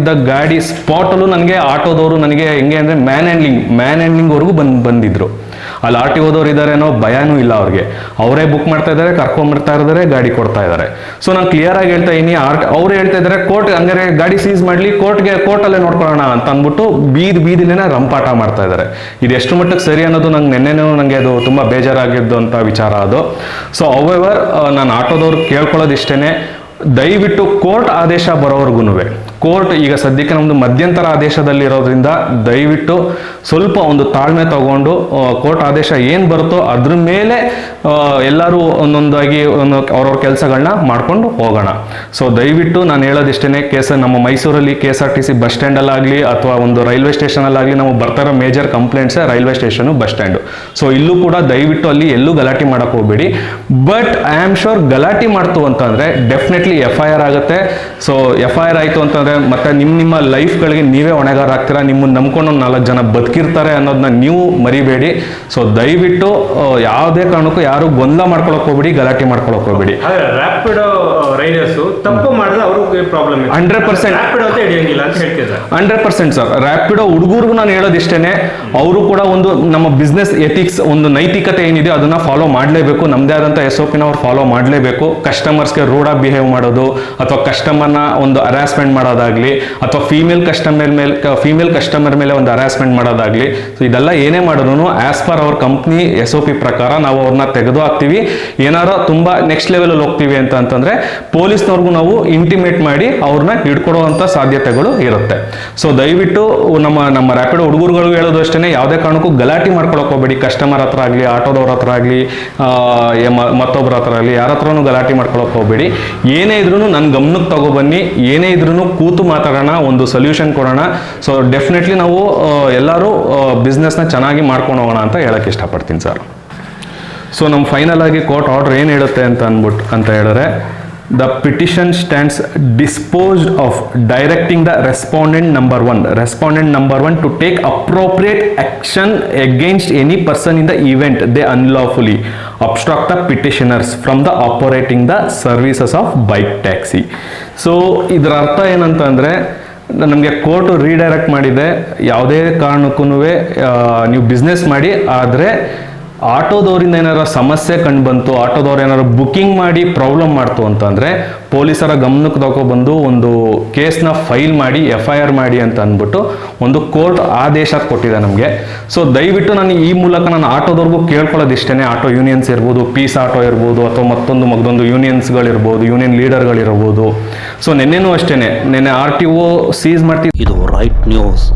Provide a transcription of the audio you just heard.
ಇದ್ದ ಗಾಡಿ ಸ್ಪಾಟಲ್ಲೂ ನನಗೆ ಆಟೋದವರು ನನಗೆ ಹೆಂಗೆ ಅಂದರೆ ಮ್ಯಾನ್ ಹ್ಯಾಂಡ್ಲಿಂಗ್ ಮ್ಯಾನ್ ಹ್ಯಾಂಡ್ಲಿಂಗ್ವರೆಗೂ ಬಂದು ಬಂದಿದ್ರು. ಅಲ್ಲಿ ಆರ್ ಟಿ ಓದೋರು ಇದ್ದಾರೆ ಅನ್ನೋ ಭಯನೂ ಇಲ್ಲ ಅವ್ರಿಗೆ. ಅವರೇ ಬುಕ್ ಮಾಡ್ತಾ ಇದ್ದಾರೆ ಕರ್ಕೊಂಬರ್ತಾ ಇದ್ದಾರೆ ಗಾಡಿ ಕೊಡ್ತಾ ಇದ್ದಾರೆ ಸೊ ನಾನು ಕ್ಲಿಯರ್ ಆಗಿ ಹೇಳ್ತಾ ಇದ್ದೀನಿ ಆರ್, ಅವ್ರು ಹೇಳ್ತಾ ಇದ್ದಾರೆ ಕೋರ್ಟ್ ಹಂಗಾರೆ ಗಾಡಿ ಸೀಸ್ ಮಾಡಲಿ ಕೋರ್ಟ್ಗೆ ಕೋರ್ಟಲ್ಲೇ ನೋಡ್ಕೊಳ್ಳೋಣ ಅಂತ ಅಂದ್ಬಿಟ್ಟು ಬೀದಿ ಬೀದಿಲೇನೆ ರಂಪಾಟ ಮಾಡ್ತಾ ಇದ್ದಾರೆ ಇದು ಎಷ್ಟು ಮಟ್ಟಕ್ಕೆ ಸರಿ ಅನ್ನೋದು ನಂಗೆ ನೆನ್ನೆನೂ ನನಗೆ ಅದು ತುಂಬ ಬೇಜಾರಾಗಿದ್ದು ಅಂತ ವಿಚಾರ ಅದು. ಸೊ ಅವೆವರ್ ನಾನು ಆಟೋದವ್ರು ಕೇಳ್ಕೊಳ್ಳೋದು ಇಷ್ಟೇ ದಯವಿಟ್ಟು ಕೋರ್ಟ್ ಆದೇಶ ಬರೋವರೆಗೂ ಕೋರ್ಟ್ ಈಗ ಸದ್ಯಕ್ಕೆ ನಮ್ಮದು ಮಧ್ಯಂತರ ಆದೇಶದಲ್ಲಿರೋದ್ರಿಂದ ದಯವಿಟ್ಟು ಸ್ವಲ್ಪ ಒಂದು ತಾಳ್ಮೆ ತಗೊಂಡು ಕೋರ್ಟ್ ಆದೇಶ ಏನು ಬರುತ್ತೋ ಅದ್ರ ಮೇಲೆ ಎಲ್ಲರೂ ಒಂದೊಂದಾಗಿ ಒಂದು ಅವ್ರವ್ರ ಕೆಲಸಗಳನ್ನ ಮಾಡ್ಕೊಂಡು ಹೋಗೋಣ. ಸೊ ದಯವಿಟ್ಟು ನಾನು ಹೇಳೋದಿಷ್ಟೇ ಕೇಸ ನಮ್ಮ ಮೈಸೂರಲ್ಲಿ K S R T C bus ಸ್ಟ್ಯಾಂಡಲ್ಲಾಗಲಿ ಅಥವಾ ಒಂದು ರೈಲ್ವೆ ಸ್ಟೇಷನಲ್ಲಾಗಲಿ ನಮಗೆ ಬರ್ತಾರೋ major ಕಂಪ್ಲೇಂಟ್ಸೇ railway station bus stand. So ಇಲ್ಲೂ ಕೂಡ ದಯವಿಟ್ಟು ಅಲ್ಲಿ ಎಲ್ಲೂ ಗಲಾಟೆ ಮಾಡೋಕ್ಕೆ ಹೋಗಬೇಡಿ. ಬಟ್ ಐ ಆಮ್ ಶೋರ್ ಗಲಾಟೆ ಮಾಡ್ತು ಅಂತಂದರೆ ಡೆಫಿನೆಟ್ಲಿ ಎಫ್ ಐ ಆರ್ ಆಗುತ್ತೆ. ಸೊ ಎಫ್ ಐ ಆರ್ ಆಯಿತು ಅಂತಂದ್ರೆ ಮತ್ತೆ ನಿಮ್ಮ ನಿಮ್ಮ ಲೈಫ್ಗಳಿಗೆ ನೀವೇ ಹೊಣೆಗಾರ ಆಗ್ತೀರಾ? ನಿಮ್ಮನ್ನು ನಂಬ್ಕೊಂಡು ಒಂದು ನಾಲ್ಕು ಜನ ಬದುಕಿರ್ತಾರೆ ಅನ್ನೋದನ್ನ ನೀವು ಮರಿಬೇಡಿ. ಸೊ ದಯವಿಟ್ಟು ಯಾವುದೇ ಕಾರಣಕ್ಕೂ ಯಾರು ಗೊಂದಲ ಮಾಡ್ಕೊಳಕ್ ಹೋಗ್ಬಿಡಿ ಗಲಾಟೆ ಮಾಡ್ಕೊಳಕ್ಕೆ ಹೋಗ್ಬೇಡಿ. ರ್ಯಾಪಿಡ್ ರೈಡರ್ಸ್ ತಪ್ಪು ಮಾಡಿದ್ರೆ ಅವ್ರಿಗೆ ಪ್ರಾಬ್ಲಮ್ 100% ರ್ಯಾಪಿಡ್ ಅಂತ ಹಿಡಿಯಂಗಿಲ್ಲ ಅಂತ ಹೇಳ್ತಿದ್ದಾರೆ. ಹಂಡ್ರೆಡ್ ಪರ್ಸೆಂಟ್ ಸರ್ ರ್ಯಾಪಿಡೋ ಹುಡುಗರಿಗೂ ನಾನು ಹೇಳೋದಿಷ್ಟೇನೆ ಅವರು ಕೂಡ ಒಂದು ನಮ್ಮ ಬಿಸ್ನೆಸ್ ಎಥಿಕ್ಸ್ ಒಂದು ನೈತಿಕತೆ ಏನಿದೆ ಅದನ್ನ ಫಾಲೋ ಮಾಡಲೇಬೇಕು. ನಮ್ಮದೇ ಆದಂಥ ಎಸ್ ಒ ಪಿನ ಅವ್ರು ಫಾಲೋ ಮಾಡಲೇಬೇಕು. ಕಸ್ಟಮರ್ಸ್ಗೆ ರೂಢಾಗಿ ಬಿಹೇವ್ ಮಾಡೋದು, ಅಥವಾ ಕಸ್ಟಮರ್ನ ಒಂದು ಹರಾಸ್ಮೆಂಟ್ ಮಾಡೋದಾಗ್ಲಿ, ಅಥವಾ ಫೀಮೇಲ್ ಕಸ್ಟಮರ್ ಮೇಲೆ ಫೀಮೇಲ್ ಕಸ್ಟಮರ್ ಮೇಲೆ ಒಂದು ಹರಾಸ್ಮೆಂಟ್ ಮಾಡೋದಾಗ್ಲಿ ಸೊ ಇದೆಲ್ಲ ಏನೇ ಮಾಡಿದ್ರು as per hour company S O P ಪ್ರಕಾರ ನಾವು ಅವ್ರನ್ನ ತೆಗೆದು ಹಾಕ್ತೀವಿ. ಏನಾರ ತುಂಬ ನೆಕ್ಸ್ಟ್ ಲೆವೆಲಲ್ಲಿ ಹೋಗ್ತೀವಿ ಅಂತ ಅಂತಂದರೆ ಪೊಲೀಸ್ನವ್ರಿಗೂ ನಾವು ಇಂಟಿಮೇಟ್ ಮಾಡಿ ಅವ್ರನ್ನ ಹಿಡ್ಕೊಡುವಂಥ ಸಾಧ್ಯತೆಗಳು ಇರುತ್ತೆ. ಸೊ ದಯವಿಟ್ಟು ನಮ್ಮ ನಮ್ಮ ರ್ಯಾಪಿಡ್ ಹುಡುಗರುಗಳು ಹೇಳೋದು ಅಷ್ಟೇ ಯಾವುದೇ ಕಾರಣಕ್ಕೂ ಗಲಾಟೆ ಮಾಡ್ಕೊಳಕ್ಕೆ ಹೋಗ್ಬೇಡಿ. ಕಸ್ಟಮರ್ ಹತ್ರ ಆಗಲಿ, ಆಟೋದವ್ರ ಹತ್ರ ಆಗಲಿ ಮತ್ತೊಬ್ಬರ ಹತ್ರ ಆಗಲಿ, ಯಾರ ಹತ್ರನೂ ಗಲಾಟೆ ಮಾಡ್ಕೊಳಕ್ ಹೋಗ್ಬೇಡಿ. ಇದ್ರೂ ನನ್ನ ಗಮನಕ್ಕೆ ತಗೊಬನ್ನಿ ಏನೇ ಇದ್ರೂ ಕೂತು ಮಾತಾಡೋಣ, ಒಂದು ಸೊಲ್ಯೂಷನ್ ಕೊಡೋಣ. ಸೊ ಡೆಫಿನೆಟ್ಲಿ ನಾವು ಎಲ್ಲರೂ ಬಿಸ್ನೆಸ್ನ ಚೆನ್ನಾಗಿ ಮಾಡ್ಕೊಂಡು ಹೋಗೋಣ ಅಂತ ಹೇಳಕ್ಕೆ ಇಷ್ಟಪಡ್ತೀನಿ ಸರ್ ಸೊ ನಮ್ಮ ಫೈನಲ್ ಆಗಿ ಕೋರ್ಟ್ ಆರ್ಡರ್ ಏನು ಹೇಳುತ್ತೆ ಅಂತ ಅಂದ್ಬಿಟ್ಟು ಅಂತ ಹೇಳಿದ್ರೆ the petition stands disposed of directing the respondent number one respondent number one to take appropriate action against any person in the event they unlawfully obstruct the petitioners from the operating the services of bike taxi so ಇದರ ಅರ್ಥ ಏನಂತಂದ್ರೆ ನಮಗೆ court redirect ಮಾಡಿದೆ ಯಾವುದೇ ಕಾರಣಕ್ಕೂ ನೀವು business ಮಾಡಿ ಆದರೆ ಆಟೋದವರಿಂದ ಏನಾರ ಸಮಸ್ಯೆ ಕಂಡು ಬಂತು ಆಟೋದವ್ರು ಏನಾರು ಬುಕ್ಕಿಂಗ್ ಮಾಡಿ ಪ್ರಾಬ್ಲಮ್ ಮಾಡ್ತು ಅಂತಂದರೆ ಪೊಲೀಸರ ಗಮನಕ್ಕೆ ತಗೊಬಂದು ಒಂದು ಕೇಸ್ನ ಫೈಲ್ ಮಾಡಿ ಎಫ್ ಐ ಆರ್ ಮಾಡಿ ಅಂತ ಅಂದ್ಬಿಟ್ಟು ಒಂದು ಕೋರ್ಟ್ ಆದೇಶ ಕೊಟ್ಟಿದೆ ನಮಗೆ. ಸೊ ದಯವಿಟ್ಟು ನಾನು ಈ ಮೂಲಕ ನಾನು ಆಟೋದವ್ರಿಗೂ ಕೇಳ್ಕೊಳ್ಳೋದು ಇಷ್ಟೇ ಆಟೋ ಯೂನಿಯನ್ಸ್ ಇರ್ಬೋದು ಪೀಸ್ ಆಟೋ ಇರ್ಬೋದು, ಅಥವಾ ಮತ್ತೊಂದು ಮಗದೊಂದು ಯೂನಿಯನ್ಸ್ಗಳಿರ್ಬೋದು ಯೂನಿಯನ್ ಲೀಡರ್ಗಳಿರ್ಬೋದು ಸೊ ನಿನ್ನೆನೂ ಅಷ್ಟೇ ನಿನ್ನೆ ಆರ್ ಟಿ ಓ ಸೀಸ್ ಮಾಡ್ತೀವಿ ಇದು ರೈಟ್ ನ್ಯೂಸ್